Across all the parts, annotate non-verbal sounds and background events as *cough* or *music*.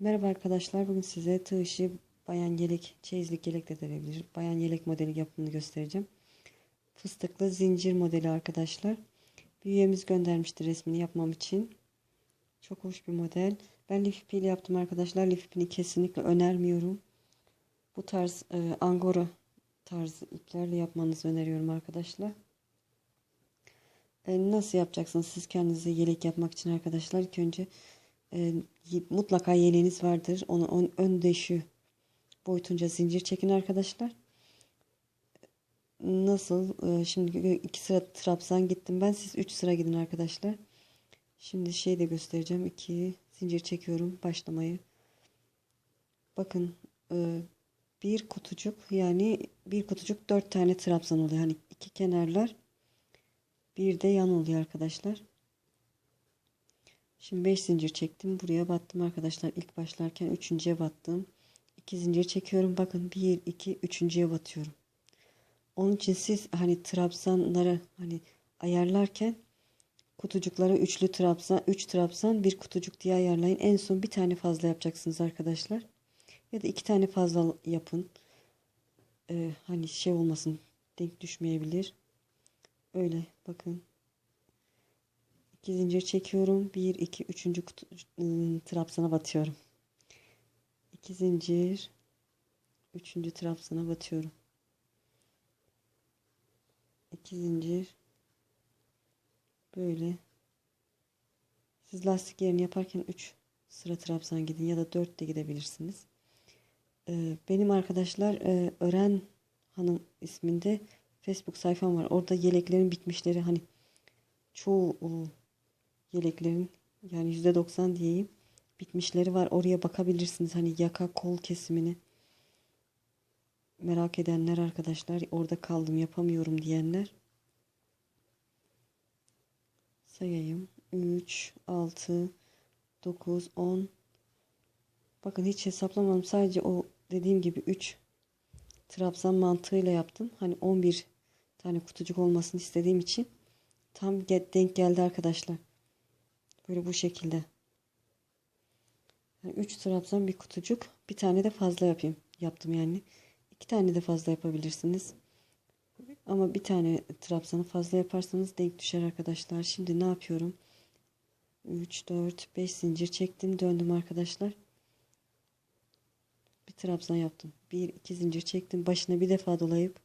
Merhaba arkadaşlar. Bugün size tığ işi bayan yelek, çeyizlik yelek de denebilir. Bayan yelek modeli yapımını göstereceğim. Fıstıklı zincir modeli arkadaşlar. Bir üyemiz göndermişti resmini yapmam için. Çok hoş bir model. Ben lif ipiyle yaptım arkadaşlar. Lif ipini kesinlikle önermiyorum. Bu tarz e, angora tarzı iplerle yapmanızı öneriyorum arkadaşlar. E, nasıl yapacaksınız siz kendinize yelek yapmak için arkadaşlar? İlk önce e, mutlaka yeleğiniz vardır. Onu on, ön deşi boyutunca zincir çekin arkadaşlar. Nasıl? E, şimdi iki sıra trabzan gittim ben. Siz üç sıra gidin arkadaşlar. Şimdi şey de göstereceğim. İki zincir çekiyorum. Başlamayı. Bakın e, bir kutucuk yani bir kutucuk dört tane trabzan oluyor. Hani iki kenarlar bir de yan oluyor arkadaşlar. Şimdi 5 zincir çektim. Buraya battım arkadaşlar. İlk başlarken 3.ye battım. 2 zincir çekiyorum. Bakın 1 2 3.ye batıyorum. Onun için siz hani trabzanları hani ayarlarken kutucuklara üçlü trabzan, 3 trabzan, bir kutucuk diye ayarlayın. En son bir tane fazla yapacaksınız arkadaşlar. Ya da iki tane fazla yapın. Ee, hani şey olmasın. Denk düşmeyebilir. Öyle bakın 2 zincir çekiyorum. 1 2 3. kutu ıı, trabzana batıyorum. 2 zincir 3. trabzana batıyorum. 2 zincir böyle siz lastik yerini yaparken 3 sıra trabzan gidin ya da 4 de gidebilirsiniz. Ee, benim arkadaşlar e, Ören Hanım isminde Facebook sayfam var. Orada yeleklerin bitmişleri hani çoğu yeleklerin yani %90 diyeyim bitmişleri var. Oraya bakabilirsiniz. Hani yaka kol kesimini. Merak edenler arkadaşlar orada kaldım yapamıyorum diyenler. Sayayım. 3 6 9 10 bakın hiç hesaplamadım. Sadece o dediğim gibi 3 trabzan mantığıyla yaptım. Hani 11 tane kutucuk olmasını istediğim için tam denk geldi arkadaşlar Böyle bu şekilde. Yani 3 trabzan bir kutucuk. Bir tane de fazla yapayım. Yaptım yani. 2 tane de fazla yapabilirsiniz. Ama bir tane trabzanı fazla yaparsanız denk düşer arkadaşlar. Şimdi ne yapıyorum? 3, 4, 5 zincir çektim. Döndüm arkadaşlar. Bir trabzan yaptım. 1, 2 zincir çektim. Başına bir defa dolayıp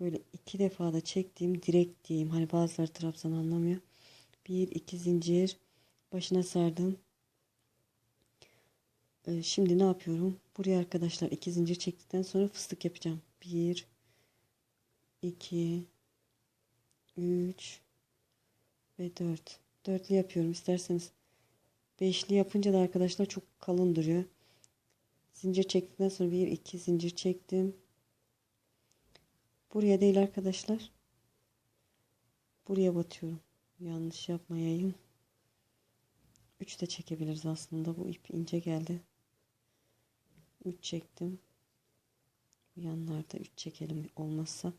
böyle iki defa da çektiğim direkt diyeyim. Hani bazıları trabzan anlamıyor. 1, 2 zincir başına sardım. Ee, şimdi ne yapıyorum? Buraya arkadaşlar iki zincir çektikten sonra fıstık yapacağım. 1 2 3 ve 4. Dörtlü yapıyorum isterseniz. Beşli yapınca da arkadaşlar çok kalın duruyor. Zincir çektikten sonra bir iki zincir çektim. Buraya değil arkadaşlar. Buraya batıyorum. Yanlış yapmayayım. 3 de çekebiliriz aslında. Bu ip ince geldi. 3 çektim. Yanlarda 3 çekelim olmazsa.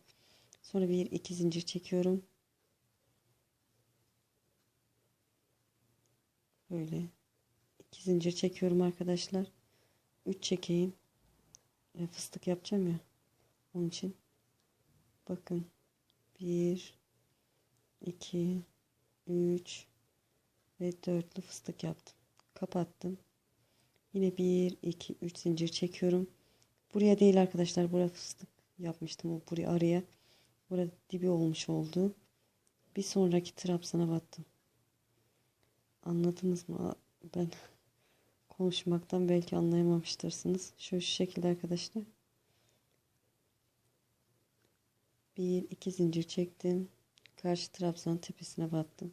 Sonra bir iki zincir çekiyorum. Böyle iki zincir çekiyorum arkadaşlar. 3 çekeyim. E, fıstık yapacağım ya. Onun için bakın 1 2 3 ve dörtlü fıstık yaptım. Kapattım. Yine 1 2 3 zincir çekiyorum. Buraya değil arkadaşlar. Buraya fıstık yapmıştım. O buraya araya. Burada dibi olmuş oldu. Bir sonraki trabzana battım. Anladınız mı? Ben *laughs* konuşmaktan belki anlayamamıştırsınız. Şu, şu şekilde arkadaşlar. Bir iki zincir çektim. Karşı trabzan tepesine battım.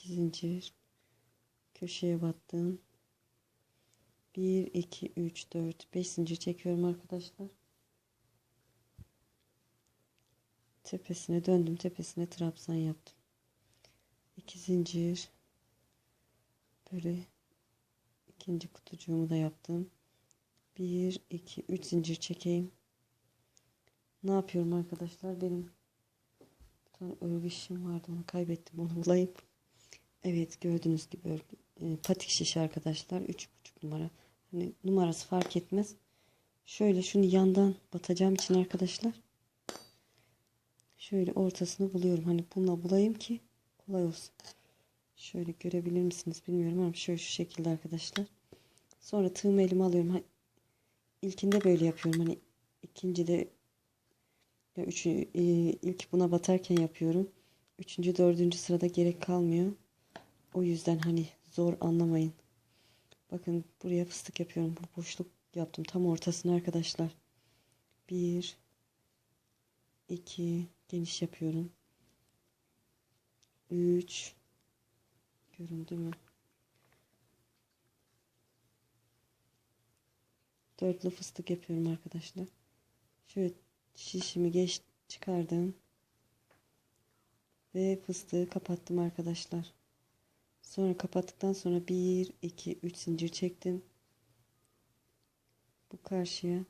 2 zincir köşeye battım. 1 2 3 4 5 zincir çekiyorum arkadaşlar. Tepesine döndüm. Tepesine trabzan yaptım. 2 zincir böyle ikinci kutucuğumu da yaptım. 1 2 3 zincir çekeyim. Ne yapıyorum arkadaşlar? Benim bir tane örgü işim vardı. Onu kaybettim. Onu bulayım. Evet gördüğünüz gibi e, patik şiş arkadaşlar. 3,5 4 numara. Hani numarası fark etmez. Şöyle şunu yandan batacağım için arkadaşlar. Şöyle ortasını buluyorum. Hani bununla bulayım ki kolay olsun. Şöyle görebilir misiniz bilmiyorum ama şöyle şu şekilde arkadaşlar. Sonra tığımı elime alıyorum. Hani ilkinde böyle yapıyorum. Hani ikinci de ya üçü, e, ilk buna batarken yapıyorum. Üçüncü, dördüncü sırada gerek kalmıyor. O yüzden hani zor anlamayın. Bakın buraya fıstık yapıyorum. Bu boşluk yaptım. Tam ortasına arkadaşlar. Bir, iki, geniş yapıyorum. Üç, göründü mü? Dörtlü fıstık yapıyorum arkadaşlar. Şöyle şişimi geç çıkardım. Ve fıstığı kapattım arkadaşlar. Sonra kapattıktan sonra 1, 2, 3 zincir çektim. Bu karşıya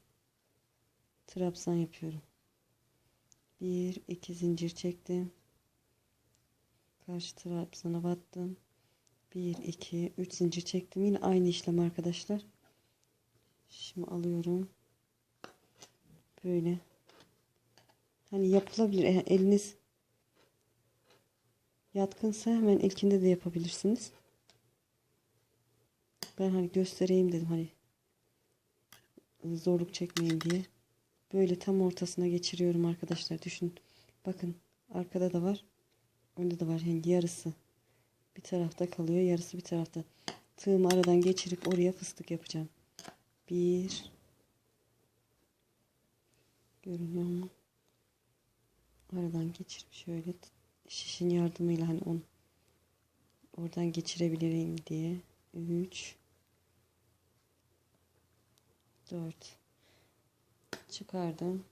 trabzan yapıyorum. 1, 2 zincir çektim. Karşı trabzana battım. 1, 2, 3 zincir çektim. Yine aynı işlem arkadaşlar. Şimdi alıyorum. Böyle. Hani yapılabilir. Eliniz yatkınsa hemen ilkinde de yapabilirsiniz. Ben hani göstereyim dedim hani zorluk çekmeyin diye. Böyle tam ortasına geçiriyorum arkadaşlar. Düşün. Bakın arkada da var. Önde de var. Yani yarısı bir tarafta kalıyor. Yarısı bir tarafta. Tığımı aradan geçirip oraya fıstık yapacağım. Bir görünüyor mu? Aradan geçirip şöyle şişin yardımıyla hani onu oradan geçirebilirim diye. 3 4 çıkardım.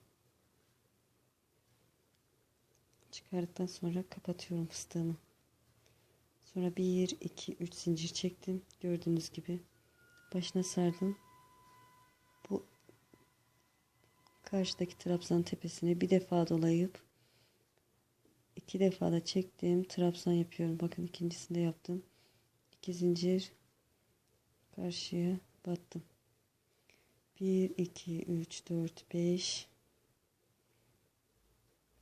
Çıkardıktan sonra kapatıyorum fıstığımı. Sonra 1 2 3 zincir çektim. Gördüğünüz gibi başına sardım. Bu karşıdaki trabzan tepesine bir defa dolayıp iki defa da çektim. Trabzan yapıyorum. Bakın ikincisinde yaptım. İki zincir karşıya battım. 1 2 3 4 5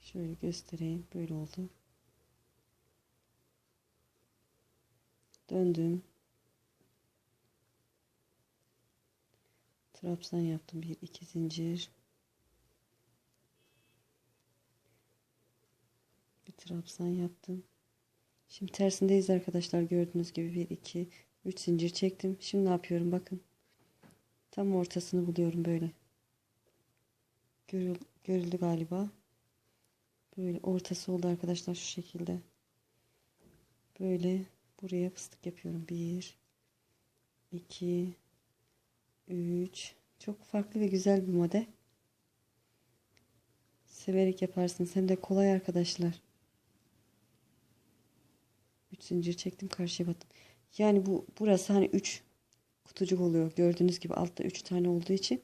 şöyle göstereyim. Böyle oldu. Döndüm. Trabzan yaptım. Bir iki zincir trabzan yaptım. Şimdi tersindeyiz arkadaşlar gördüğünüz gibi bir iki üç zincir çektim. Şimdi ne yapıyorum bakın. Tam ortasını buluyorum böyle. Görül, görüldü galiba. Böyle ortası oldu arkadaşlar şu şekilde. Böyle buraya fıstık yapıyorum. Bir iki 3 çok farklı ve güzel bir model. Severek yaparsınız. Hem de kolay arkadaşlar. 3 zincir çektim karşıya battım. Yani bu burası hani 3 kutucuk oluyor. Gördüğünüz gibi altta 3 tane olduğu için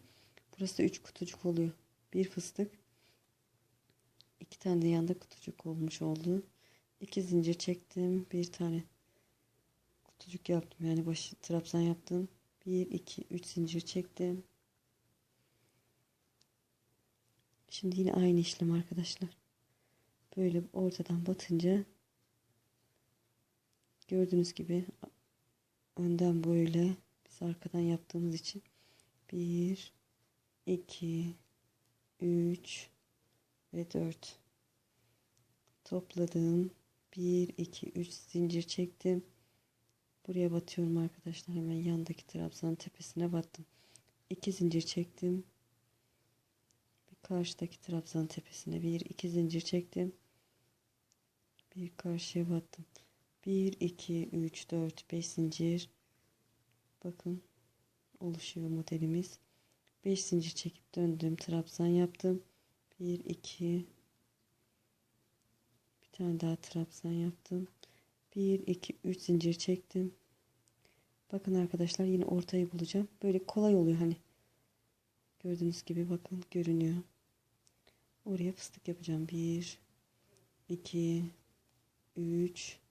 burası da 3 kutucuk oluyor. Bir fıstık. 2 tane de yanda kutucuk olmuş oldu. 2 zincir çektim. Bir tane kutucuk yaptım. Yani başı trabzan yaptım. 1 2 3 zincir çektim. Şimdi yine aynı işlem arkadaşlar. Böyle ortadan batınca gördüğünüz gibi önden böyle biz arkadan yaptığımız için 1 2 3 ve 4 topladım. 1 2 3 zincir çektim. Buraya batıyorum arkadaşlar. Hemen yandaki trabzanın tepesine battım. 2 zincir çektim. Bir karşıdaki trabzanın tepesine bir iki zincir çektim. Bir karşıya battım. 1 2 3 4 5 zincir. Bakın oluşuyor modelimiz. 5 zincir çekip döndüm. Trabzan yaptım. 1 2 bir tane daha trabzan yaptım. 1 2 3 zincir çektim. Bakın arkadaşlar yine ortayı bulacağım. Böyle kolay oluyor hani. Gördüğünüz gibi bakın görünüyor. Oraya fıstık yapacağım. 1 2 3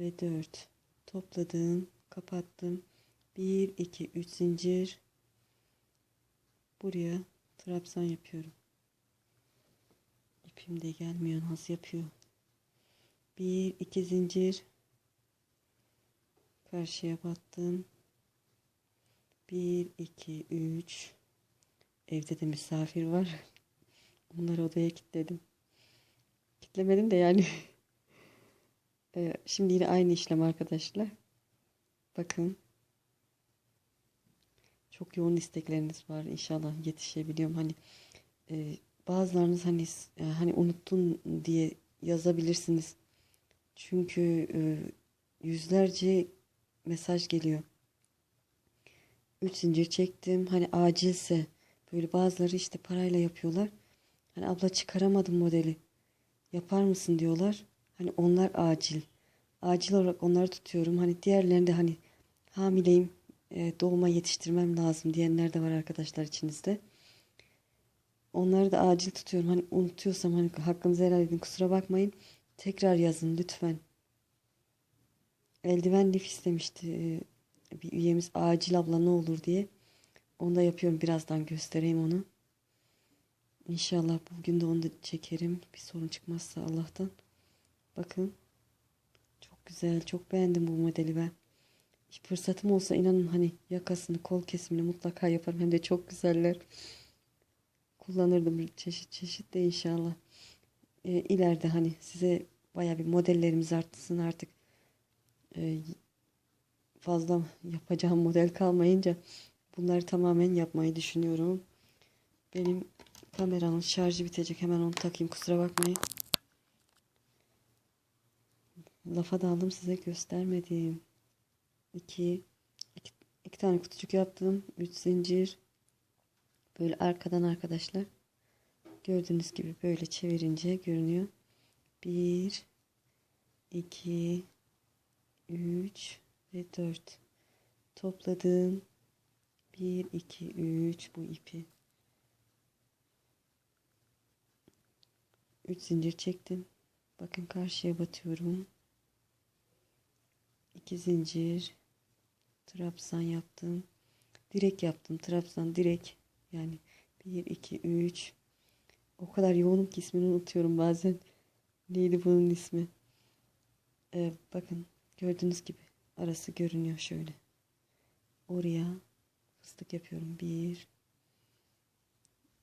ve 4 topladım, kapattım. 1 2 3 zincir buraya trabzan yapıyorum. İpim de gelmiyor. Nasıl yapıyor? 1 2 zincir karşıya battım. 1 2 3 Evde de misafir var. *laughs* Onları odaya kilitledim. Kitlemedim de yani. *laughs* Ee, şimdi yine aynı işlem arkadaşlar. Bakın. Çok yoğun istekleriniz var. İnşallah yetişebiliyorum. Hani e, bazılarınız hani e, hani unuttun diye yazabilirsiniz. Çünkü e, yüzlerce mesaj geliyor. Üç zincir çektim. Hani acilse böyle bazıları işte parayla yapıyorlar. Hani abla çıkaramadım modeli. Yapar mısın diyorlar. Hani onlar acil. Acil olarak onları tutuyorum. Hani diğerlerinde hani hamileyim e, doğuma yetiştirmem lazım diyenler de var arkadaşlar içinizde. Onları da acil tutuyorum. Hani unutuyorsam hani hakkınızı helal edin kusura bakmayın. Tekrar yazın lütfen. Eldiven lif istemişti e, bir üyemiz acil abla ne olur diye. Onu da yapıyorum birazdan göstereyim onu. İnşallah bugün de onu da çekerim. Bir sorun çıkmazsa Allah'tan. Bakın. Çok güzel. Çok beğendim bu modeli ben. Fırsatım olsa inanın hani yakasını, kol kesimini mutlaka yaparım. Hem de çok güzeller. Kullanırdım çeşit çeşit de inşallah. E, ileride hani size baya bir modellerimiz artsın artık. E, fazla yapacağım model kalmayınca bunları tamamen yapmayı düşünüyorum. Benim kameranın şarjı bitecek. Hemen onu takayım. Kusura bakmayın. Lafa daldım size göstermedim. 2 iki, iki tane kutucuk yaptım. 3 zincir. Böyle arkadan arkadaşlar. Gördüğünüz gibi böyle çevirince görünüyor. 1 2 3 ve 4 topladım. 1 2 3 bu ipi 3 zincir çektim. Bakın karşıya batıyorum. 2 zincir trabzan yaptım. Direk yaptım. Trabzan direk. Yani 1 2 3 o kadar yoğunum ki ismini unutuyorum bazen. Neydi bunun ismi? Ee, bakın gördüğünüz gibi arası görünüyor şöyle. Oraya fıstık yapıyorum. 1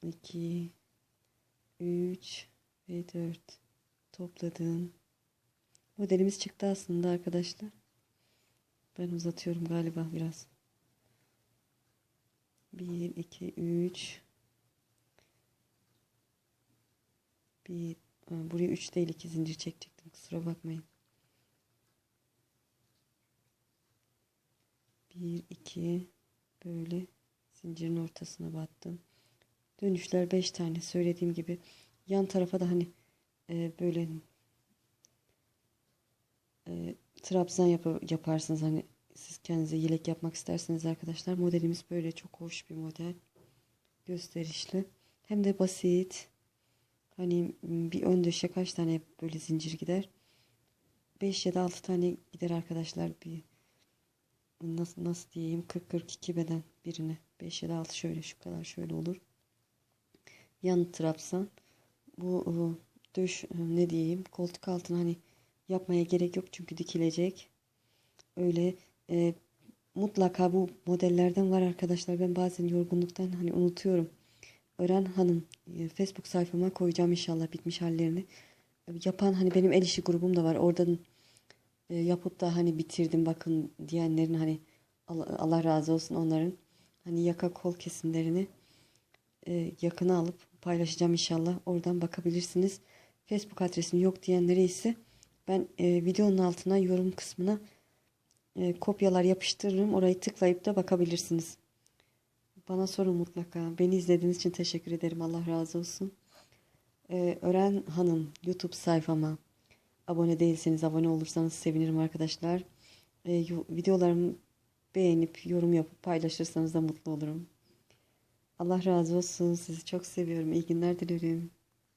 2 3 ve 4 topladım. Modelimiz çıktı aslında arkadaşlar. Ben uzatıyorum galiba biraz. 1 2 3 1 buraya 3 değil 2 zincir çekecektim. Kusura bakmayın. 1 2 böyle zincirin ortasına battım. Dönüşler 5 tane söylediğim gibi yan tarafa da hani e, böyle e, trabzan yap yaparsınız. Hani siz kendinize yelek yapmak isterseniz arkadaşlar modelimiz böyle çok hoş bir model. Gösterişli. Hem de basit. Hani bir ön döşe kaç tane böyle zincir gider? 5 ya da 6 tane gider arkadaşlar bir nasıl nasıl diyeyim 40 42 beden birine. 5 ya da 6 şöyle şu kadar şöyle olur. Yan trabzan bu döş ne diyeyim koltuk altına hani yapmaya gerek yok çünkü dikilecek. Öyle e, mutlaka bu modellerden var arkadaşlar. Ben bazen yorgunluktan hani unutuyorum. Ören Hanım e, Facebook sayfama koyacağım inşallah bitmiş hallerini. Yapan hani benim el işi grubum da var. Oradan e, yapıp da hani bitirdim bakın diyenlerin hani Allah, Allah razı olsun onların hani yaka kol kesimlerini e, yakına alıp paylaşacağım inşallah. Oradan bakabilirsiniz. Facebook adresim yok diyenlere ise ben e, videonun altına yorum kısmına e, kopyalar yapıştırırım. Orayı tıklayıp da bakabilirsiniz. Bana sorun mutlaka. Beni izlediğiniz için teşekkür ederim. Allah razı olsun. E, Ören Hanım YouTube sayfama abone değilseniz abone olursanız sevinirim arkadaşlar. E, videolarımı beğenip yorum yapıp paylaşırsanız da mutlu olurum. Allah razı olsun. Sizi çok seviyorum. İyi günler dilerim.